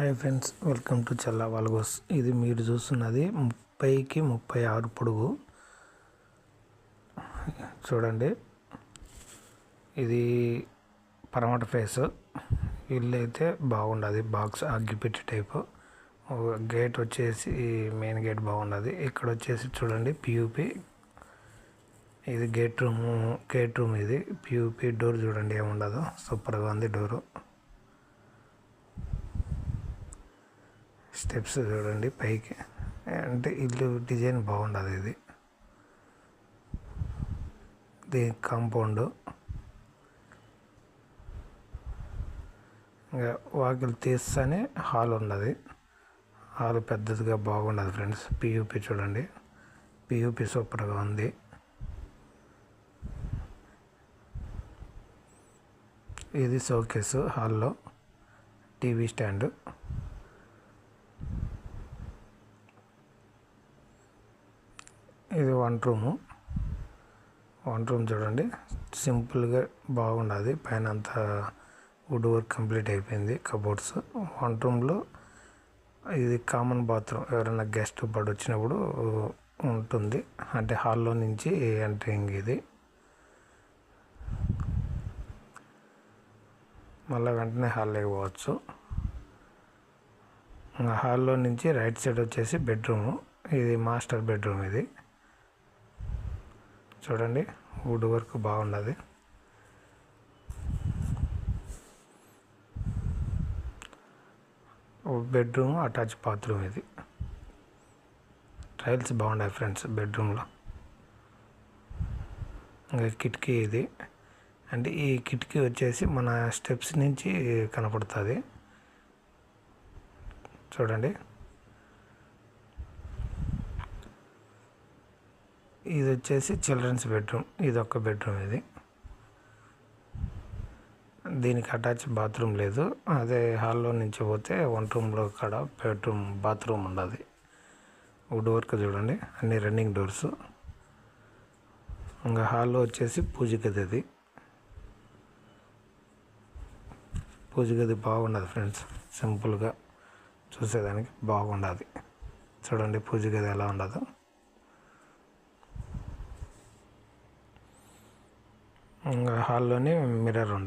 Hi friends welcome to Challa vlogs. ఇది మీరు చూస్తున్నది ముప్పైకి ముప్పై ఆరు పొడుగు. చూడండి. ఇది పరమట ఫేస్. ఇల్లు అయితే బాగుండదు బాక్స్ అగ్గిపెట్టి టైపు. గేట్ వచ్చేసి మెయిన్ గేట్ బాగుండదు. ఇక్కడ వచ్చేసి చూడండి పియూపి ఇది గేట్ రూమ్ గేట్ రూమ్ ఇది. పియూపి డోర్ చూడండి ఏముండదు. సూపర్గా ఉంది డోరు. స్టెప్స్ చూడండి పైకి. అంటే ఇల్లు డిజైన్ బాగుండదు ఇది. దీని కాంపౌండ్. ఇంకా వాకిలు తీస్తేనే హాల్ ఉన్నది. హాల్ పెద్దదిగా బాగుండదు ఫ్రెండ్స్. పియూపి చూడండి. పియూపి సూపర్గా ఉంది. ఇది షోకేసు హాల్లో. TV stand. ఇది వన్ రూము. వన్ రూమ్ చూడండి. సింపుల్గా బాగుండదు. పైన అంతా వుడ్ వర్క్ కంప్లీట్ అయిపోయింది. కబోర్డ్స్. వన్ రూమ్లో ఇది కామన్ బాత్రూమ్. ఎవరైనా గెస్ట్ పడి వచ్చినప్పుడు ఉంటుంది. అంటే హాల్లో నుంచి ఎంట్రింగ్ ఇది. మళ్ళీ వెంటనే హాల్లోకి పోవచ్చు. హాల్లో నుంచి రైట్ సైడ్ వచ్చేసి బెడ్రూము. ఇది మాస్టర్ బెడ్రూమ్ ఇది. చూడండి వుడ్ వర్క్ బాగున్నది. బెడ్రూమ్ అటాచ్ బాత్రూమ్ ఇది. టైల్స్ బాగున్నాయి ఫ్రెండ్స్ బెడ్రూమ్లో ఇంకా కిటికీ ఇది. అంటే ఈ కిటికీ వచ్చేసి మన స్టెప్స్ నుంచి కనపడుతుంది. చూడండి. ఇది వచ్చేసి చిల్డ్రన్స్ బెడ్రూమ్. ఇది ఒక్క బెడ్రూమ్ ఇది. దీనికి అటాచ్ బాత్రూమ్ లేదు. అదే హాల్లో నుంచి పోతే వన్ రూమ్లో కాడ బెడ్రూమ్ బాత్రూమ్ ఉండదు వుడ్ వర్క్ చూడండి. అన్ని రన్నింగ్ డోర్స్ ఇంకా హాల్లో వచ్చేసి పూజ గది అది. పూజ గది బాగుండదు ఫ్రెండ్స్. సింపుల్గా చూసేదానికి బాగుండదు చూడండి పూజ గది ఎలా ఉండదు హాల్లోనే మిర్రర్ ఉంది